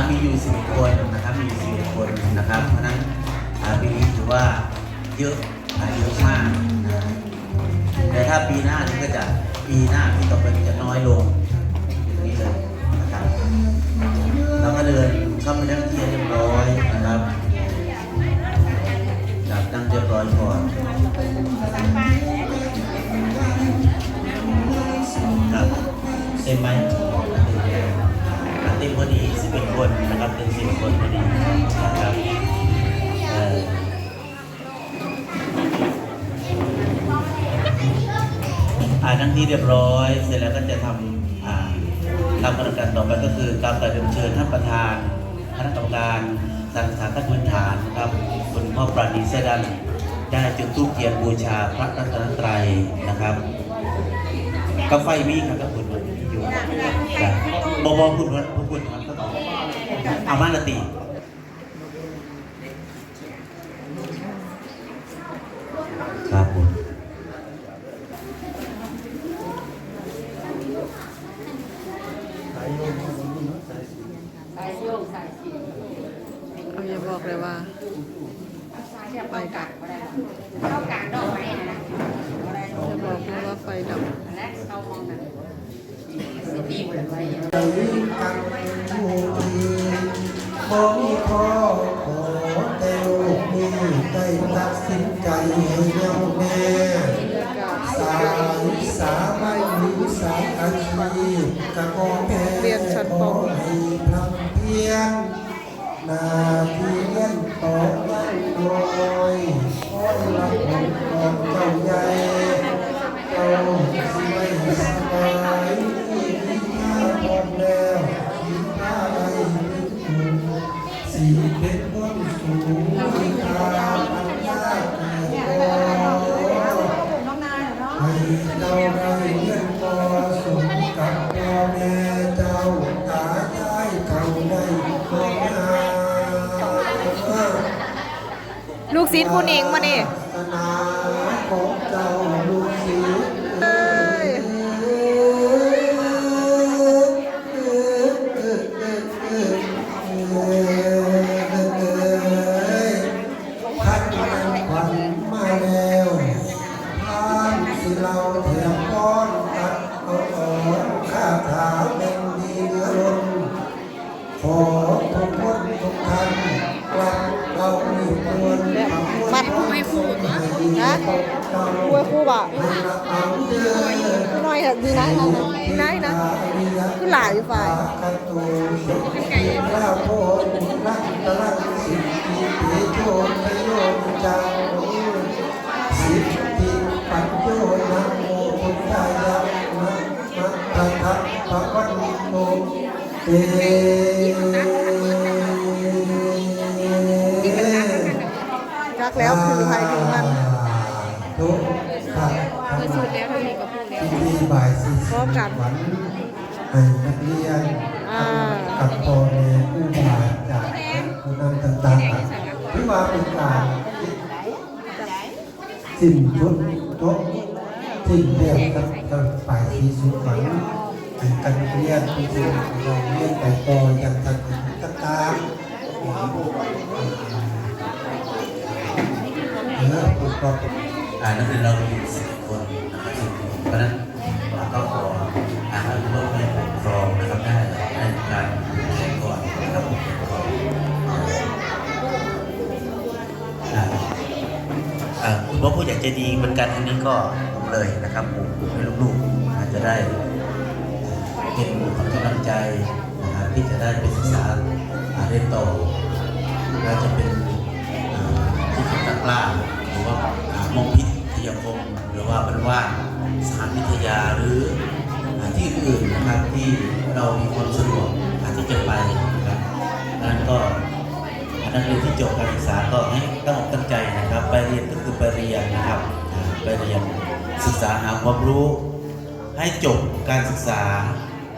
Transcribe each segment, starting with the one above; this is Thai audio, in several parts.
อะมีอยู่สิบคนนะครับมีอยู่สิบคนนะครับเพราะฉะนั้นปีนี้ถือว่าเยอะอาเยอะมากนะแต่ถ้าปีหน้านี่ก็จะปีหน้าที่ต่อไปจะน้อยลงอย่างนี้เลยนะครับเราก็เดินเข้าไปนั่งที่เรียบร้อยนะครับจับนั่งเรียบร้อยก่อนครับเต็มไหม เต็มพอดีสิบเอ็ดคนนะครับเต็มสิบคนพอดีนะครับเอ่ออานั่งที่เรียบร้อย เสร็จแล้วก็จะทำอ่าตามกระบวนการต่อไปก็คือการประเดิมเชิญท่านประธานคณะกรรมการสถานสานตั้งพื้นฐานนะครับคุณพ่อปราณีเสดันได้จุดธูปเทียนบูชาพระรัตนตรัยนะครับ ก็ไฟมีครับก็คุณวันนี้อยู่ ครับอกคุณว่าพวกคุณครับเอาบ้านละตีครับผม เอาอย่าบอกเลยว่า ไปกัน เข้ากลางดอกไม้นะ อย่าบอกเลยว่าไฟดับ และเข้ามองนะสิบีบไว้ ใจกันผู้ดีบ่มีข้อขอแต่ลูกนี้ได้ตัดสินใจให้แน่วแน่ บรรยากาศ สายสาไม่หรือสายอาชีพกะก็แพ้ เรียนชั้นปขอให้พลังเพียรหนาที่เล่นต่อได้โดยคอยรับของเจ้าใหญ่ ซีดคุณเองมาเนี่ะทะทะพระวันโตเตรักแล้วคือภัยคือมัน บ่ายสี่พร้อมกันวันให้นักเรียนอ่ากับพ่อแม่ผู้บาจากผู้นำต่างๆที่มาเป็นการสิ้นชุดจบสิ้นเรียนกันกันไปที่สุดฝันให้กันเรียนที่สุดเราเรียนไปต่ออย่างต่างๆเออผมก็อ่านักเรียนเรามีสิบคนนะครับสิบคนเพราะฉะนั้น อ่าผู้ใหญ่ใจดีเหมือนกันทีนี้ก็ผมเลยนะครับปลูกให้ลูกๆอาจจะได้เป็นความกำลังใจนะครับที่จะได้ไปศึกษาเรียนต่อแล้วจะเป็นที่ฝึกนักล่าหรือว่าอ่ามงพิษทยาคมหรือว่าบรรวาสถานวิทยาหรือที่อื่นนะครับที่เรามีความสะดวกที่จะไปนะครับนั่นก็ นักเรียนที่จบการศึกษาก็ให้ตั้งอกตั้งใจนะครับ ไปเรียนก็คือไปเรียนนะครับไปเรียนศึกษาหาความรู้ ให้จบการศึกษา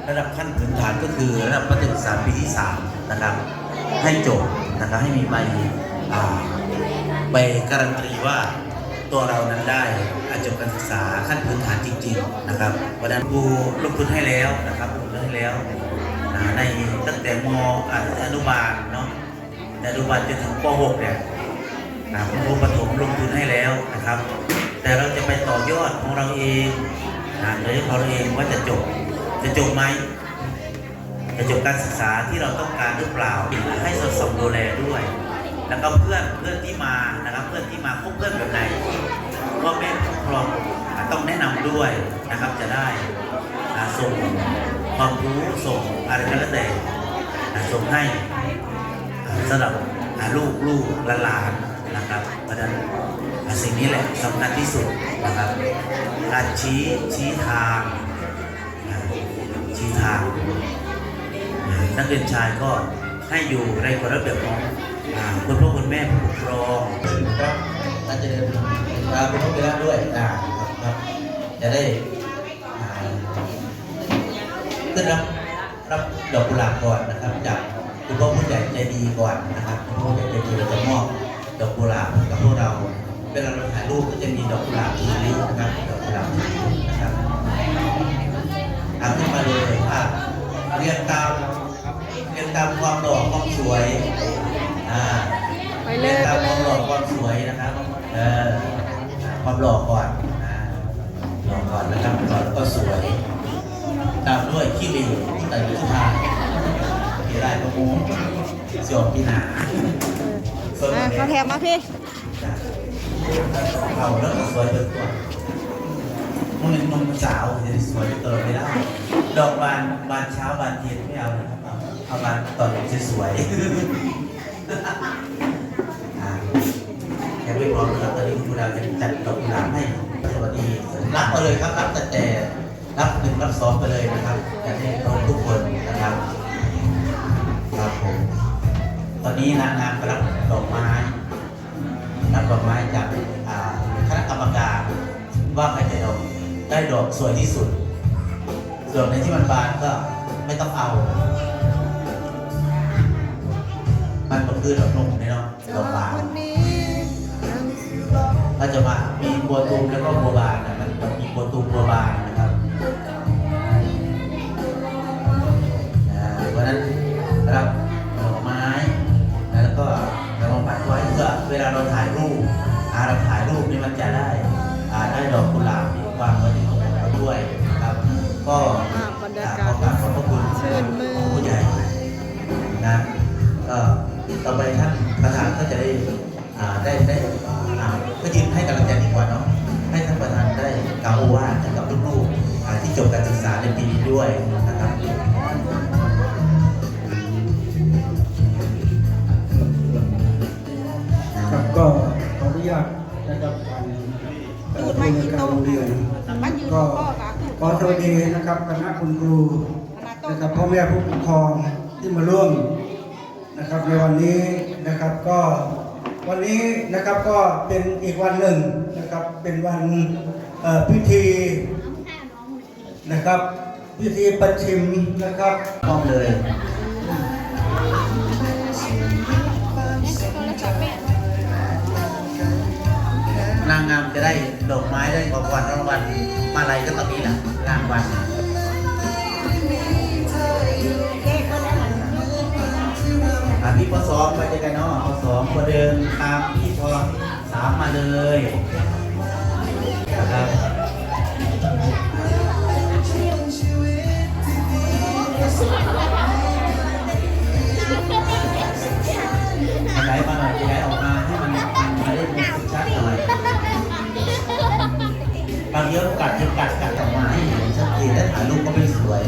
ระดับขั้นพื้นฐานก็คือระดับมัธยมศึกษาปีที่สามนะครับให้จบนะครับให้มีใบใบการันตีว่าตัวเรานั้นได้อาจบการศึกษาขั้นพื้นฐานจริง ๆ นะครับวันนั้นครูลงทุนให้แล้วนะครับลงทุนให้แล้วในตั้งแต่มออนุบาลเนาะ แต่อนุบาลจนถึงป .6 เนี่ยนะคุณครูปฐมลงทุนให้แล้วนะครับ แต่เราจะไปต่อยอดของเราเองนะโดยเฉพาะเราเองว่าจะจบ จะจบไหมจะจบการศึกษาที่เราต้องการหรือเปล่าให้สอดส่องดูแลด้วย แล้วก็เพื่อนเพื่อนที่มานะครับ เพื่อนที่มาพบเพื่อนแบบไหนพ่อแม่ผู้ปกครองต้องแนะนำด้วยนะครับจะได้ส่งความรู้ส่งอะไรก็แล้วแต่ส่งให้ สำหรับลูกลูกหลานนะครับเพราะฉะนั้นสิ่งนี้แหละสำคัญที่สุดนะครับการชี้ชี้ทางชี้ทางนักเรียนชายก็ให้อยู่ในกฎระเบียบของคุณพ่อคุณแม่ผู้ปกครองครับอาจะเดินตามคุณพ่อคุณแม่ด้วยอ่าครับครับจะได้ขึ้นรับรับดอกกุหลาบก่อนนะครับจาก คุณพ่อผู้ใหญ่ใจดีก่อนนะครับคุณพ่อผู้ใหญ่ใจดีเราจะมอบดอกกุหลาบกับพวกเราเวลาเราถ่ายรูปก็จะมีดอกกุหลาบสีนี้นะครับดอกกุหลาบสีนี้นะครับเอาขึ้นมาเลยอะเรียงตามเรียงตามความหล่อความสวยอ่าไปเลเรียยงไปตามเลความหล่อยความสวยนะครับเออความหล่อก่อนอ่าหล่อก่อนนะครับหล่อแล้วก็สวย ตามด้วยขี้เหร่ที่แต่งยุทธาขี้ ไร่ประมูเสี่ยวปีหนาส่วนอะนี้เขาแถมมาพี่เขาเริ่มสวยเกินตัวมึงเป็นนมสาวจะสวยเกินไม่ได้ดอกบานบานเช้าบานเย็นไม่เอานะครับเอาเอาบานตอนสวยๆอ่ายังไม่พร้อมนะครับตอนนี้คุณครูดาวจะจัดดอกกุหลาบให้สวัสดีรับมาเลยครับรับแต่แต่รับหนึ่งรับสองไปเลยนะครับอยากให้พร้อมทุกคน นี้นางามกำลังดอกไม้นำดอกไม้จากคณะกรรมการว่าใครจะดอกได้ดอกสวยที่สุดส่วนในที่มันบานก็ไม่ต้องเอา มันก็คือดอกนุ่มนี่เนาะดอกบานถ้าจะมามีบัวตูมแล้วก็บัวบานนะมันมีบัวตูมบัวบาน ดอกกุหลาบวางไว้ในของเราด้วยนะครับ ก็อ่าบรรยากาศขอกราบขอบพระคุณผู้ใหญ่นะก็ต่อไปท่านประธานก็จะได้ได้ได้ก็ยืนให้กำลังใจดีกว่าเนาะให้ท่านประธานได้กล่าวโอวาให้กับลูกๆที่จบการศึกษาในปีนี้ด้วยนะครับครับก็ขออนุญาตนะครับ ทางเอ่อผู้ในวยการโรงเรียนก็ขอสวัสดีนะครับคณะคุณครูนะครับพ่อแม่ผู้ปกครองที่มาร่วมนะครับในวันนี้นะครับก็วันนี้นะครับก็เป็นอีกวันหนึ่งนะครับเป็นวันเอ่อพิธีนะครับพิธีประชิมนะครับพร้อมเลยามจะได้ดอกไม้ได้ของขวัญรางวัลมาลัยก็ตอนนี้แหละงานวันอะพี่ปสองไปเจอกันเนาะปสองพอเดินตามพี่ปสามมาเลยนะครับ กัดจะกัดกัดออกมาให้เห็นชัดเจนและถ่ายรูปก็ไม่สวย